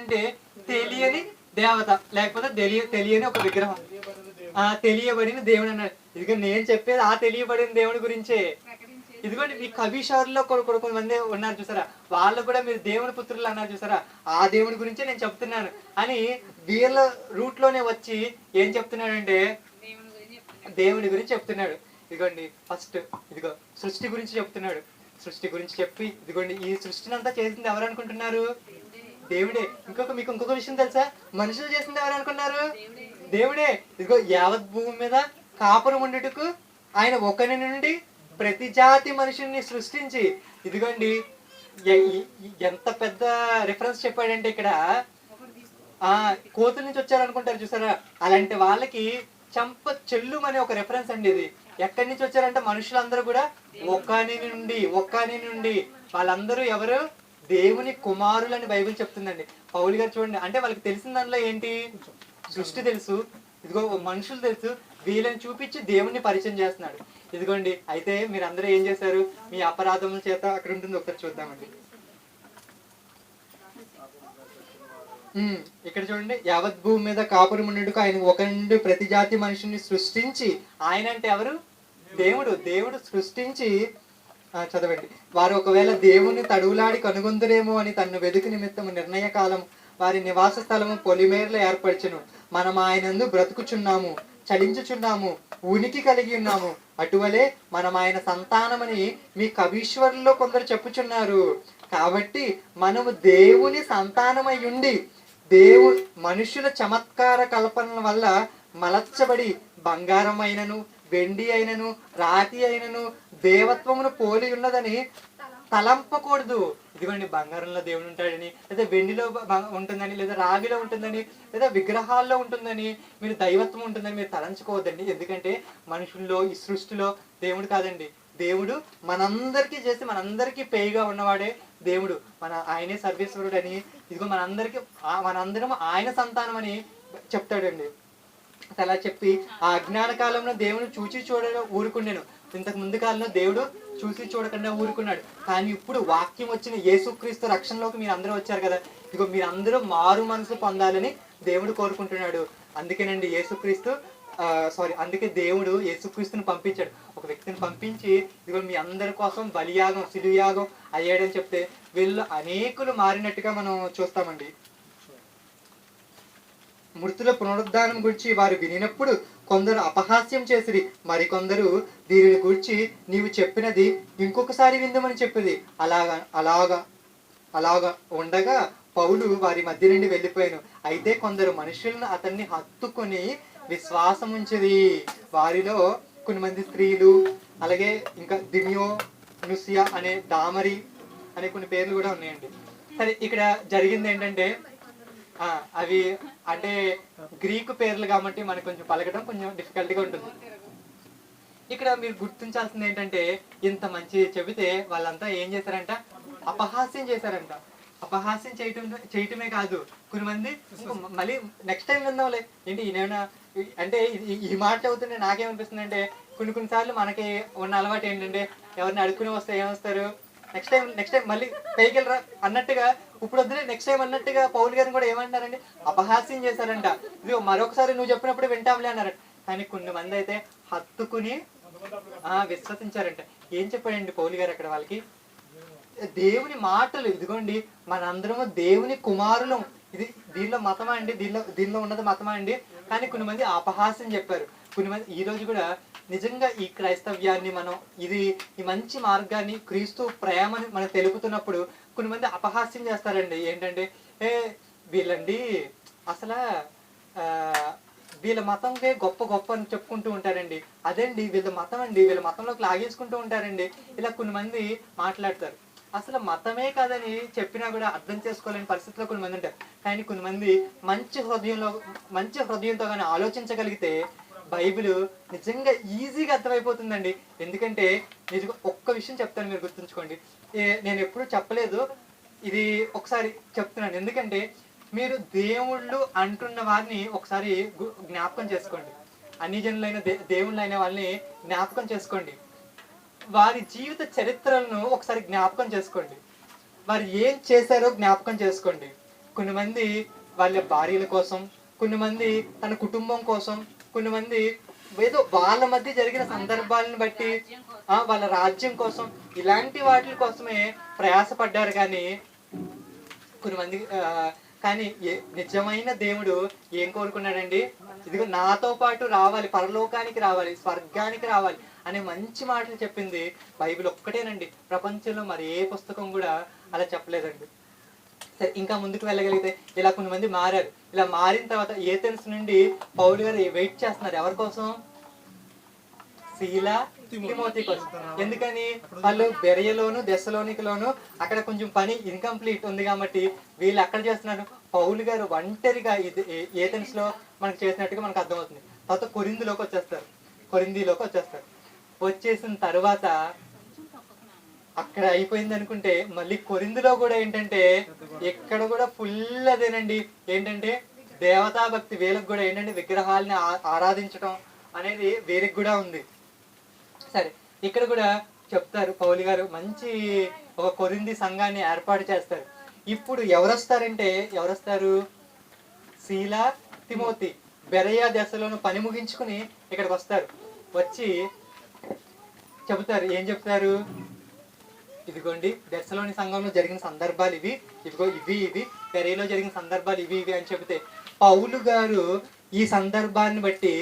అంటే తెలియని దేవత లేకపోతే తెలియ తెలియని ఒక విగ్రహం. ఆ తెలియబడిన దేవుడు అన్నాడు. ఇదిగో నేను చెప్పేది ఆ తెలియబడిన దేవుడి గురించే. ఇదిగోండి మీ కొన్ని కొంతమంది ఉన్నారు చూసారా? వాళ్ళు కూడా మీరు దేవుని పుత్రులు అన్నారు చూసారా? ఆ దేవుడి గురించే నేను చెప్తున్నాను. అని వీళ్ళ రూట్లోనే వచ్చి ఏం చెప్తున్నాడంటే దేవుడి గురించి చెప్తున్నాడు. ఇదిగోండి ఫస్ట్ ఇదిగో సృష్టి గురించి చెప్తున్నాడు. సృష్టి గురించి చెప్పి ఇదిగోండి ఈ సృష్టిని అంతా చేసింది ఎవరు అనుకుంటున్నారు? దేవుడే ఇంకొక మీకు ఇంకొక విషయం తెలుసా? మనుషులు చేసింది ఎవరు అనుకున్నారు? దేవుడే. ఇదిగో యావత్ భూమి మీద కాపురం ఉండేటకు ఆయన ఒకరి నుండి ప్రతి జాతి మనుషుల్ని సృష్టించి ఇదిగోండి ఎంత పెద్ద రిఫరెన్స్ చెప్పాడంటే ఇక్కడ ఆ కోతుల నుంచి వచ్చారనుకుంటారు చూసారా? అలాంటి వాళ్ళకి చంప చెల్లు అనే ఒక రెఫరెన్స్ అండి ఇది. ఎక్కడి నుంచి వచ్చారంటే మనుషులందరూ కూడా ఒక్కని నుండి ఒక్కని నుండి. వాళ్ళందరూ ఎవరు? దేవుని కుమారులని బైబిల్ చెప్తుందండి. పౌలు గారు చూడండి అంటే వాళ్ళకి తెలిసిన దానిలో ఏంటి? సృష్టి తెలుసు ఇదిగో మనుషులు తెలుసు వీళ్ళని చూపించి దేవుణ్ణి పరిచయం చేస్తున్నాడు. ఇదిగోండి అయితే మీరు అందరూ ఏం చేశారు? మీ అపరాధముల చేత అక్కడ ఉంటుంది ఒకసారి చూద్దామండి. ఇక్కడ చూడండి యావత్ భూమి మీద కాపురం ఉండేందుకు ఆయన ఒక నుండి ప్రతి జాతి మనిషిని సృష్టించి ఆయన అంటే ఎవరు? దేవుడు. దేవుడు సృష్టించి చదవండి. వారు ఒకవేళ దేవుని తడువులాడి కనుగొందురేమో అని తన్ను వెదుకు నిమిత్తము నిర్ణయ కాలం వారి నివాస స్థలము పొలిమేరలో ఏర్పరచును. మనం ఆయనందు బ్రతుకుచున్నాము చలించుచున్నాము ఉనికి కలిగి ఉన్నాము. అటువలే మనం ఆయన సంతానమని మీ కవీశ్వరుల్లో కొందరు చెప్పుచున్నారు. కాబట్టి మనము దేవుని సంతానమై ఉండి దేవు మనుషుల చమత్కార కల్పనల వల్ల మలచ్చబడి బంగారం అయినను వెండి అయినను రాతి అయినను దేవత్వమును పోలి ఉన్నదని తలంపకూడదు. ఇదిగోండి బంగారంలో దేవుడు ఉంటాడని లేదా వెండిలో ఉంటుందని లేదా రాగిలో ఉంటుందని లేదా విగ్రహాల్లో ఉంటుందని మీరు దైవత్వం ఉంటుందని మీరు తలంచుకోవద్దండి. ఎందుకంటే మనుషుల్లో ఈ సృష్టిలో దేవుడు కాదండి. దేవుడు మనందరికీ చేసి మనందరికీ పేయిగా ఉన్నవాడే దేవుడు. మన ఆయనే సర్వేశ్వరుడు అని ఇదిగో మనందరికీ మనందరం ఆయన సంతానం అని చెప్తాడండి. అలా చెప్పి ఆ అజ్ఞాన కాలంలో దేవుని చూచి చూడ ఊరుకుండాను. ఇంతకు ముందు కాలంలో దేవుడు చూసి చూడకుండా ఊరుకున్నాడు. కానీ ఇప్పుడు వాక్యం వచ్చిన యేసుక్రీస్తు రక్షణలోకి మీరు అందరూ వచ్చారు కదా. ఇదిగో మీరు అందరూ మారు మనసు పొందాలని దేవుడు కోరుకుంటున్నాడు. అందుకేనండి యేసుక్రీస్తు సారీ అందుకే దేవుడు యేసుక్రీస్తుని పంపించాడు. ఒక వ్యక్తిని పంపించి ఇదిగో మీ అందరి కోసం బలియాగం సిలుయాగం అయ్యాడని చెప్తే వీళ్ళు అనేకులు మారినట్టుగా మనం చూస్తామండి. మృతుల పునరుద్ధానం గురించి వారు వినినప్పుడు కొందరు అపహాస్యం చేసిరి. మరికొందరు దీనిని గురించి నీవు చెప్పినది ఇంకొకసారి విందమని చెప్పింది అలాగా అలాగా అలాగా ఉండగా పౌలు వారి మధ్య నుండి వెళ్ళిపోయాను. అయితే కొందరు మనుషులను అతన్ని హత్తుకొని విశ్వాసం ఉంచిది వారిలో కొన్ని మంది స్త్రీలు అలాగే ఇంకా దిమియో నుసియా అనే దామరి అనే కొన్ని పేర్లు కూడా ఉన్నాయండి. సరే ఇక్కడ జరిగింది ఏంటంటే అవి అంటే గ్రీకు పేర్లు కాబట్టి మనకు కొంచెం పలకడం కొంచెం డిఫికల్ట్గా ఉంటుంది. ఇక్కడ మీరు గుర్తించాల్సింది ఏంటంటే ఇంత మంచి చెబితే వాళ్ళంతా ఏం చేశారంట? అపహాస్యం చేశారంట. అపహాస్యం చేయటం చేయటమే కాదు. కొన్ని మంది మళ్ళీ నెక్స్ట్ టైం విందాంలే. ఏంటి ఈయన అంటే ఈ మాట చదువుతుంటే నాకేమనిపిస్తుంది అంటే కొన్ని కొన్నిసార్లు మనకి ఉన్న అలవాటు ఏంటంటే ఎవరిని అడుక్కుని వస్తే ఏమొస్తారు? నెక్స్ట్ టైం నెక్స్ట్ టైం మళ్ళీ పైకి వెళ్ళరా? అన్నట్టుగా ఇప్పుడు వద్దులే నెక్స్ట్ టైం అన్నట్టుగా పౌల్ గారిని కూడా ఏమంటారండి అపహాస్యం చేశారంట. ఇది మరొకసారి నువ్వు చెప్పినప్పుడు వింటాంలే అన్నారు. కానీ కొన్ని మంది అయితే హత్తుకుని ఆ విశ్వసించారంట. ఏం చెప్పాడండి పౌలు గారు అక్కడ వాళ్ళకి? దేవుని మాటలు ఇదిగోండి మనందరము దేవుని కుమారులం. ఇది దీనిలో మతమా అండి? దీనిలో దీనిలో ఉన్నది మతమా అండి? కానీ కొన్ని మంది అపహాస్యం చెప్పారు. కొన్ని మంది ఈ రోజు కూడా నిజంగా ఈ క్రైస్తవ్యాన్ని మనం ఇది ఈ మంచి మార్గాన్ని క్రీస్తు ప్రేమని మనం తెలుపుతున్నప్పుడు కొన్ని మంది అపహాస్యం చేస్తారండి. ఏంటంటే ఏ వీళ్ళండి అసలు వీళ్ళ మతంకే గొప్ప గొప్ప అని చెప్పుకుంటూ ఉంటారండి. అదండి వీళ్ళ మతం అండి. వీళ్ళ మతంలోకి లాగేసుకుంటూ ఉంటారండి. ఇలా కొన్ని మంది మాట్లాడతారు. అసలు మతమే కాదని చెప్పినా కూడా అర్థం చేసుకోలేని పరిస్థితిలో కొన్ని మంది ఉంటారు. కానీ కొన్ని మంది మంచి హృదయంలో మంచి హృదయంతో కానీ ఆలోచించగలిగితే బైబిల్ నిజంగా ఈజీగా అర్థమైపోతుందండి. ఎందుకంటే నిజంగా ఒక్క విషయం చెప్తాను మీరు గుర్తుంచుకోండి. నేను ఎప్పుడు చెప్పలేదు. ఇది ఒకసారి చెప్తున్నాను. ఎందుకంటే మీరు దేవుళ్ళు అంటున్న వారిని ఒకసారి జ్ఞాపకం చేసుకోండి. అన్ని జనులైన దే అయిన వాళ్ళని జ్ఞాపకం చేసుకోండి. వారి జీవిత చరిత్రలను ఒకసారి జ్ఞాపకం చేసుకోండి. వారు ఏం చేశారో జ్ఞాపకం చేసుకోండి. కొన్ని మంది వాళ్ళ భార్యల కోసం కొన్ని మంది తన కుటుంబం కోసం కొన్ని మంది ఏదో వాళ్ళ మధ్య జరిగిన సందర్భాలను బట్టి ఆ, వాళ్ళ రాజ్యం కోసం ఇలాంటి వాటి కోసమే ప్రయాసపడ్డారు కానీ కొన్ని మంది ఆ, కానీ నిజమైన దేవుడు ఏం కోరుకున్నాడండి? ఇదిగో నాతో పాటు రావాలి పరలోకానికి రావాలి స్వర్గానికి రావాలి అనే మంచి మాటలు చెప్పింది బైబిల్ ఒక్కటేనండి. ప్రపంచంలో మరి ఏ పుస్తకం కూడా అలా చెప్పలేదండి. ఇంకా ముందుకు వెళ్ళగలిగితే ఇలా కొంతమంది మారారు. ఇలా మారిన తర్వాత ఏథెన్స్ నుండి పౌలు గారు వెయిట్ చేస్తున్నారు. ఎవరి కోసం? శీల తిమోతి కోసం. ఎందుకని? వాళ్ళు బెరయలోను దశలోనికిలోను అక్కడ కొంచెం పని ఇన్కంప్లీట్ ఉంది కాబట్టి వీళ్ళు అక్కడ చేస్తున్నారు? పౌలు గారు ఒంటరిగా ఏ- ఏథెన్స్లో మనకు చేసినట్టుగా మనకు అర్థమవుతుంది. తర్వాత కొరిందులోకి వచ్చేస్తారు. కొరిందిలోకి వచ్చేస్తారు. వచ్చేసిన తర్వాత అక్కడ అయిపోయింది అనుకుంటే మళ్ళీ కొరిందులో కూడా ఏంటంటే ఎక్కడ కూడా ఫుల్ అదేనండి. ఏంటంటే దేవతా భక్తి వీళ్ళకి కూడా ఏంటంటే విగ్రహాలని ఆ- ఆరాధించడం అనేది వీరికి కూడా ఉంది. సరే ఇక్కడ కూడా చెప్తారు పౌలి గారు మంచి ఒక కొరింది సంఘాన్ని ఏర్పాటు చేస్తారు. ఇప్పుడు ఎవరు ఎవరొస్తారు? ఎవరు వస్తారు శీల తిమోతి బెరయా దశలోను పని ముగించుకుని ఇక్కడికి వస్తారు. వచ్చి చెబుతారు ఏం చెప్తారు? ఇదిగోండి దశలోని సంఘంలో జరిగిన సందర్భాలు ఇవి. ఇదిగో ఇవి ఇవి. పెరేలో జరిగిన సందర్భాలు ఇవి ఇవి అని చెబితే పౌలు గారు ఈ సందర్భాన్ని బట్టి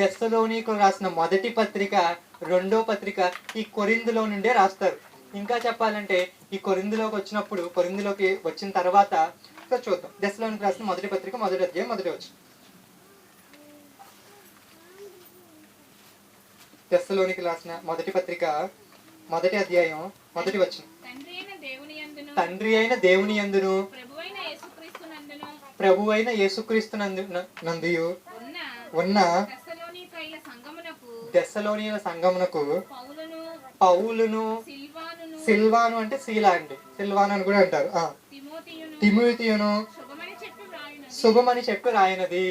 దశలోనికి రాసిన మొదటి పత్రిక రెండో పత్రిక ఈ కొరిందులో నుండే రాస్తారు. ఇంకా చెప్పాలంటే ఈ కొరిందులోకి వచ్చినప్పుడు కొరిందులోకి వచ్చిన తర్వాత చూద్దాం. దశలోనికి రాసిన మొదటి పత్రిక మొదటి అధ్యాయం మొదటి వచ్చి దశలోనికి రాసిన మొదటి పత్రిక మొదటి అధ్యాయం మొదటి వచ్చిన తండ్రి అయిన దేవుని నందును. ప్రభు అయిన యేసుక్రీస్తు నందు ఉన్న దశలోని సంగమునకు పౌలును సిల్వాను అంటే శీలా అండి. సిల్వాను అని కూడా అంటారు. తిమోతియును శుభమని చెప్పి రాయనది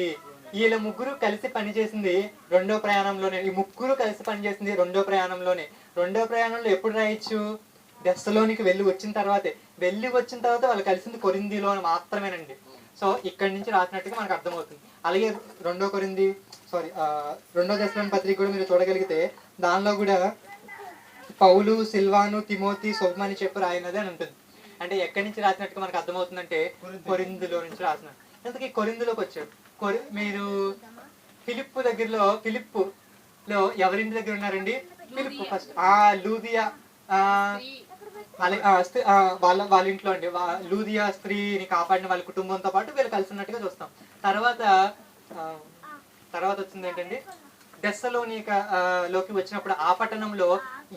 వీళ్ళ ముగ్గురు కలిసి పనిచేసింది రెండో ప్రయాణంలోనే. ఈ ముగ్గురు కలిసి పనిచేసింది రెండో ప్రయాణంలోనే. రెండో ప్రయాణంలో ఎప్పుడు రాయొచ్చు? దశలోనికి వెళ్ళి వచ్చిన తర్వాతే. వెళ్ళి వచ్చిన తర్వాత వాళ్ళు కలిసింది కొరిందిలో మాత్రమేనండి. సో ఇక్కడి నుంచి రాసినట్టుగా మనకు అర్థమవుతుంది. అలాగే రెండో కొరింది సారీ రెండో దశలోని పత్రిక కూడా మీరు చూడగలిగితే దానిలో కూడా పౌలు సిల్వాను తిమోతి శుభమని చెప్పి రాయినది అని ఉంటుంది. అంటే ఎక్కడి నుంచి రాసినట్టుగా మనకు అర్థమవుతుందంటే కొరిందులో నుంచి రాసినట్టు. ఇంతకీ కొరిందులోకి వచ్చాడు కొరి మీరు ఫిలిప్పు దగ్గరలో ఫిలిప్పు లో ఎవరింటి దగ్గర ఉన్నారండి? ఫిలిప్పు ఫస్ట్ ఆ లూదియా ఆ వాళ్ళ వాళ్ళ వాళ్ళ ఇంట్లో అండి. లూదియా స్త్రీని కాపాడిన వాళ్ళ కుటుంబంతో పాటు వీళ్ళు కలిసి ఉన్నట్టుగా చూస్తాం. తర్వాత తర్వాత వచ్చింది ఏంటండి? డెస్సలోనిక ఆ, లోకి వచ్చినప్పుడు ఆ పట్టణంలో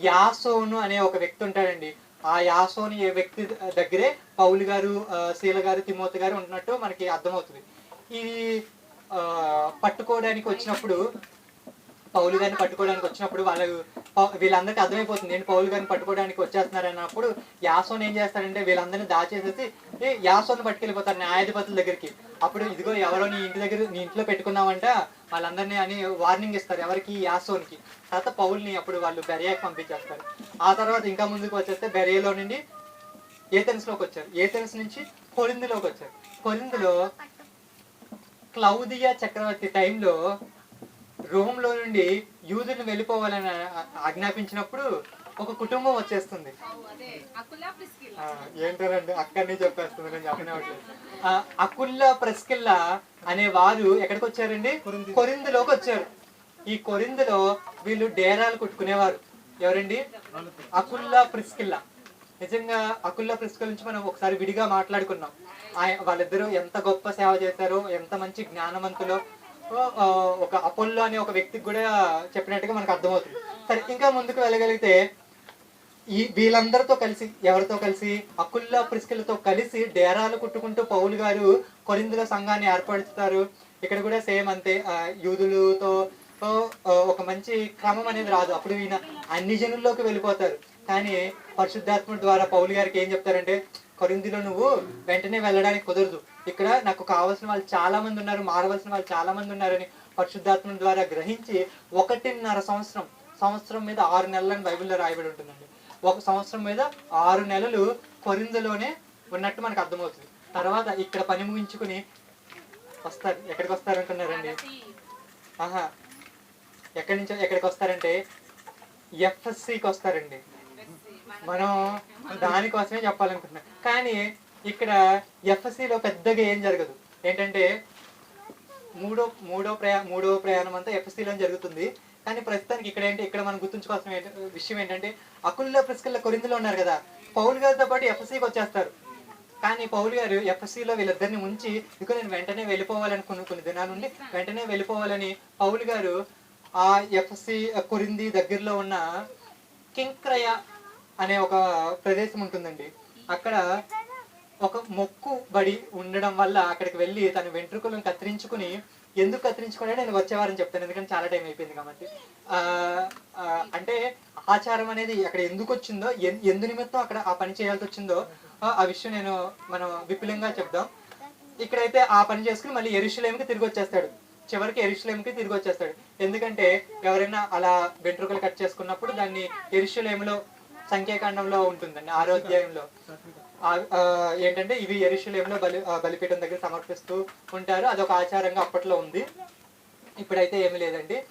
యాసోను అనే ఒక వ్యక్తి ఉంటాడండి. ఆ యాసోని వ్యక్తి దగ్గరే పౌలు గారు ఆ, శీల గారు తిమోతి గారు ఉంటున్నట్టు మనకి అర్థమవుతుంది. ఈ ఆ, పట్టుకోవడానికి వచ్చినప్పుడు పౌలు గారిని పట్టుకోవడానికి వచ్చినప్పుడు వాళ్ళు వీళ్ళందరికీ అర్థమైపోతుంది. ఏంటి పౌలు గారిని పట్టుకోవడానికి వచ్చేస్తున్నారు అన్నప్పుడు యాసోన్ ఏం చేస్తాడంటే వీళ్ళందరినీ దాచేసేసి ఏ యాసోన్ పట్టుకెళ్ళిపోతారు న్యాయాధిపతుల దగ్గరికి. అప్పుడు ఇదిగో ఎవరో నీ ఇంటి దగ్గర నీ ఇంట్లో పెట్టుకున్నావంట వాళ్ళందరినీ అని వార్నింగ్ ఇస్తారు ఎవరికి? యాసోన్కి. తర్వాత పౌల్ని అప్పుడు వాళ్ళు బెరియాకి పంపించేస్తారు. ఆ తర్వాత ఇంకా ముందుకు వచ్చేస్తే బెరియాలో నుండి ఏథెన్స్లోకి వచ్చారు. ఏథెన్స్ నుంచి కొలిందులోకి వచ్చారు. కొలిందులో క్లౌదియా చక్రవర్తి టైంలో రోమ్లో నుండి యూదుని వెళ్ళిపోవాలని ఆజ్ఞాపించినప్పుడు ఒక కుటుంబం వచ్చేస్తుంది. ఏంటోనండి అక్కడనే చెప్పేస్తుంది నేను చెప్పనివ్వట్లేదు ఆ, అకుల్లా ప్రెస్కిల్లా అనే వారు ఎక్కడికి వచ్చారండి? కొరిందులోకి వచ్చారు. ఈ కొరిందులో వీళ్ళు డేరాలు కుట్టుకునేవారు. ఎవరండి? Aquila Priscilla. నిజంగా అకుల్లా ప్రిస్కిల్ నుంచి మనం ఒకసారి విడిగా మాట్లాడుకున్నాం. వాళ్ళిద్దరూ ఎంత గొప్ప సేవ చేశారో ఎంత మంచి జ్ఞానవంతులో ఒక అపోల్లో అనే ఒక వ్యక్తికి కూడా చెప్పినట్టుగా మనకు అర్థమవుతుంది. సరే ఇంకా ముందుకు వెళ్ళగలిగితే ఈ వీళ్ళందరితో కలిసి ఎవరితో కలిసి అకుల్లా ప్రిస్కిలతో కలిసి డేరాలు కుట్టుకుంటూ పౌలు గారు కొరిందుల సంఘాన్ని ఏర్పరుస్తారు ఇక్కడ కూడా సేమ్ అంతే యూదులతో ఒక మంచి క్రమం అనేది రాదు. అప్పుడు ఈయన అన్ని జనుల్లోకి వెళ్ళిపోతారు. కానీ పరిశుద్ధాత్మ ద్వారా పౌలు గారికి ఏం చెప్తారంటే కొరిందిలో నువ్వు వెంటనే వెళ్ళడానికి కుదరదు. ఇక్కడ నాకు కావాల్సిన వాళ్ళు చాలా మంది ఉన్నారు మారవలసిన వాళ్ళు చాలా మంది ఉన్నారని పరిశుద్ధాత్మ ద్వారా గ్రహించి ఒకటిన్నర సంవత్సరం సంవత్సరం మీద ఆరు నెలలని బైబిల్లో రాయబడి ఉంటుందండి. ఒక సంవత్సరం మీద ఆరు నెలలు కొరిందులోనే ఉన్నట్టు మనకు అర్థమవుతుంది. తర్వాత ఇక్కడ పని ముగించుకుని వస్తారు. ఎక్కడికి వస్తారు అనుకున్నారండి ప్రగతి. ఆహా. ఎక్కడి నుంచి ఎక్కడికి వస్తారంటే ఎఫ్ఎస్సికి వస్తారండి. మనం దానికోసమే చెప్పాలనుకుంటున్నాం. కానీ ఇక్కడ ఎఫ్ఎస్సిలో పెద్దగా ఏం జరగదు. ఏంటంటే మూడో మూడో ప్రయా మూడో ప్రయాణం అంతా ఎఫ్ఎస్సిలో జరుగుతుంది. కానీ ప్రస్తుతానికి ఇక్కడ ఏంటి ఇక్కడ మనం గుర్తుంచుకోవాల్సిన విషయం ఏంటంటే అకుల్లో ప్రిస్కల్లో కొరిందులో ఉన్నారు కదా పౌల్ గారితో పాటు ఎఫ్ఎస్సికి వచ్చేస్తారు. కానీ పౌల్ గారు ఎఫ్ఎస్సిలో వీళ్ళిద్దరిని ఉంచి ఇక నేను వెంటనే వెళ్ళిపోవాలనుకున్న కొన్ని దినాల నుండి వెంటనే వెళ్ళిపోవాలని పౌల్ గారు ఆ ఎఫ్ఎస్సి కొరింది దగ్గరలో ఉన్న కింక్రయ అనే ఒక ప్రదేశం ఉంటుందండి. అక్కడ ఒక మొక్కు బడి ఉండడం వల్ల అక్కడికి వెళ్ళి తన వెంట్రుకలను కత్తిరించుకుని ఎందుకు కత్తిరించుకున్నాడో నేను వచ్చేవారని చెప్తాను. ఎందుకంటే చాలా టైం అయిపోయింది కాబట్టి. అంటే ఆచారం అనేది అక్కడ ఎందుకు వచ్చిందో ఎన్- ఎందు నిమిత్తం అక్కడ ఆ పని చేయాల్సి వచ్చిందో ఆ, విషయం నేను మనం విపులంగా చెప్దాం. ఇక్కడైతే ఆ పని చేసుకుని మళ్ళీ ఎరుషులేమికి తిరిగి వచ్చేస్తాడు. చివరికి ఎరుషులేమికి తిరిగి వచ్చేస్తాడు. ఎందుకంటే ఎవరైనా అలా వెంట్రుకలు కట్ చేసుకున్నప్పుడు దాన్ని ఎరుషులేమిలో సంఖ్యాకాండంలో ఉంటుందండి ఆరో అధ్యాయంలో ఏంటంటే ఇవి ఎరుషులేములో బలి బలిపీఠం దగ్గర సమర్పిస్తూ ఉంటారు. అదొక ఆచారంగా అప్పట్లో ఉంది. ఇప్పుడైతే ఏమీ లేదండి.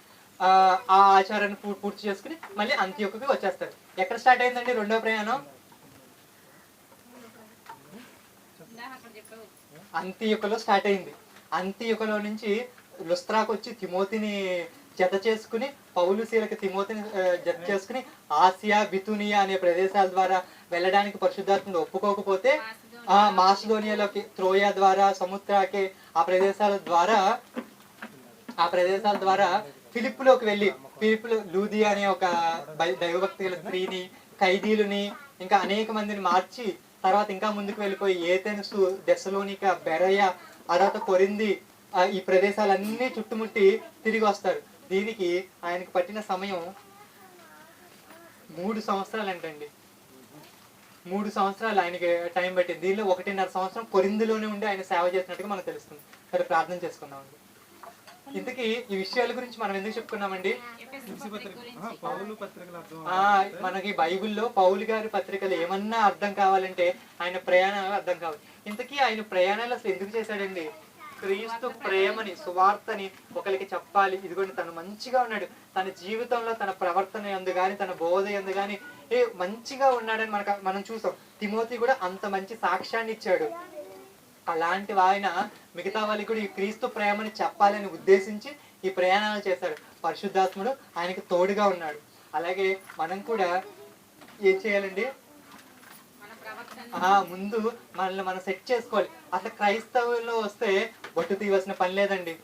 ఆ ఆచారాన్ని పూ- పూర్తి చేసుకుని మళ్ళీ అంత్యొక్కకి వచ్చేస్తారు. ఎక్కడ స్టార్ట్ అయిందండి రెండో ప్రయాణం? ఇందాక అంత్యయుకలో స్టార్ట్ అయింది. అంత్యయుకలో నుంచి లుస్త్రాకు వచ్చి తిమోతిని జత చేసుకుని పౌలు శీలకు తిమోతిని జత చేసుకుని ఆసియా బితునియా అనే ప్రదేశాల ద్వారా వెళ్ళడానికి పరిశుద్ధాత్మలు ఒప్పుకోకపోతే ఆ మాసిదోనియాలోకి త్రోయా ద్వారా సముద్రాకే ఆ ప్రదేశాల ద్వారా ఆ ప్రదేశాల ద్వారా ఫిలిప్పులోకి వెళ్ళి ఫిలిప్పులో లూదియా అనే ఒక దైవభక్తి గల స్త్రీని ఖైదీలుని ఇంకా అనేక మందిని మార్చి తర్వాత ఇంకా ముందుకు వెళ్ళిపోయి ఏథెన్సు దెసలోనిక బెరయ తర్వాత కొరింది ఆ, ఈ ప్రదేశాలన్నీ చుట్టుముట్టి తిరిగి వస్తారు. దీనికి ఆయనకు పట్టిన సమయం మూడు సంవత్సరాలు అంటండి మూడు సంవత్సరాలు ఆయనకి టైం పట్టింది. దీనిలో ఒకటిన్నర సంవత్సరం కొరిందులోనే ఉండి ఆయన సేవ చేసినట్టుగా మనకు తెలుస్తుంది. సరే ప్రార్థన చేసుకుందామండి ఇంతకీ ఈ విషయాల గురించి మనం ఎందుకు చెప్పుకున్నామండి? మనకి బైబిల్లో పౌలు గారి పత్రికలు ఏమన్నా అర్థం కావాలంటే ఆయన ప్రయాణాలు అర్థం కావాలి. ఇంతకీ ఆయన ప్రయాణాలు అసలు ఎందుకు చేశాడండి? క్రీస్తు ప్రేమని సువార్తని ఒకరికి చెప్పాలి. ఇదిగోండి తను మంచిగా ఉన్నాడు. తన జీవితంలో తన ప్రవర్తన ఎందు కానీ తన బోధ ఎందు కానీ ఏ మంచిగా ఉన్నాడని మనకు మనం చూసాం. తిమోతి కూడా అంత మంచి సాక్ష్యాన్ని ఇచ్చాడు. అలాంటి ఆయన మిగతా వాళ్ళకి కూడా ఈ క్రీస్తు ప్రేమని చెప్పాలని ఉద్దేశించి ఈ ప్రయాణాలు చేశాడు పరిశుద్ధాత్ముడు ఆయనకి తోడుగా ఉన్నాడు. అలాగే మనం కూడా ఏం చేయాలండి? ముందు మనల్ని మనం సెట్ చేసుకోవాలి. అసలు క్రైస్తవుల్లో వస్తే బొట్టు తీయవలసిన పని లేదండి.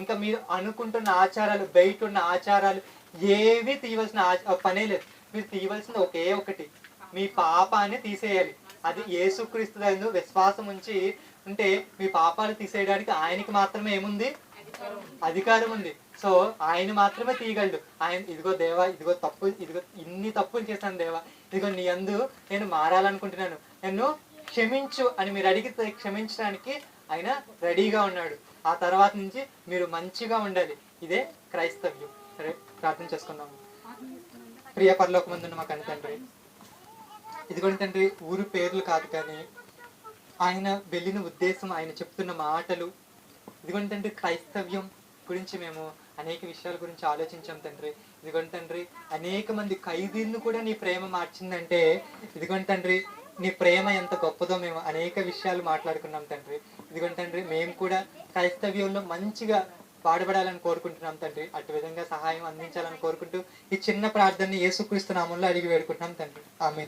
ఇంకా మీరు అనుకుంటున్న ఆచారాలు బయట ఉన్న ఆచారాలు ఏవి తీయవలసిన పనే లేదు. మీరు తీయవలసింది ఒకే ఒకటి. మీ పాపాన్ని తీసేయాలి. అది యేసుక్రీస్తు యందు విశ్వాసం ఉంచి ఉంటే మీ పాపాలు తీసేయడానికి ఆయనకి మాత్రమే ఏముంది? అధికారం ఉంది. సో ఆయన మాత్రమే తీయగలడు. ఆయన ఇదిగో దేవా ఇదిగో తప్పు ఇదిగో ఇన్ని తప్పులు చేశాను దేవా. ఇదిగో నీ అందు నేను మారాలనుకుంటున్నాను. నన్ను క్షమించు అని మీరు అడిగితే క్షమించడానికి ఆయన రెడీగా ఉన్నాడు. ఆ తర్వాత నుంచి మీరు మంచిగా ఉండాలి. ఇదే క్రైస్తవ్యం. సరే ప్రార్థన చేసుకుందాము ప్రియ పరలోకమందున్న మా కన్న తండ్రి. ఇదిగోండి తండ్రి ఊరు పేర్లు కాదు కానీ ఆయన వెళ్ళిన ఉద్దేశం ఆయన చెప్తున్న మాటలు. ఇదిగోండి తండ్రి క్రైస్తవ్యం గురించి మేము అనేక విషయాల గురించి ఆలోచించాం తండ్రి. ఇదిగోండి తండ్రి అనేక మంది ఖైదీలను కూడా నీ ప్రేమ మార్చిందంటే ఇదిగోండి తండ్రి నీ ప్రేమ ఎంత గొప్పదో మేము అనేక విషయాలు మాట్లాడుకున్నాం తండ్రి. ఇదిగోండి తండ్రి మేము కూడా క్రైస్తవ్యంలో మంచిగా పాడబడాలని కోరుకుంటున్నాం తండ్రి. అటు విధంగా సహాయం అందించాలని కోరుకుంటూ ఈ చిన్న ప్రార్థనని యేసుక్రీస్తు నామంలో అడిగి వేడుకుంటున్నాం తండ్రి. ఆమె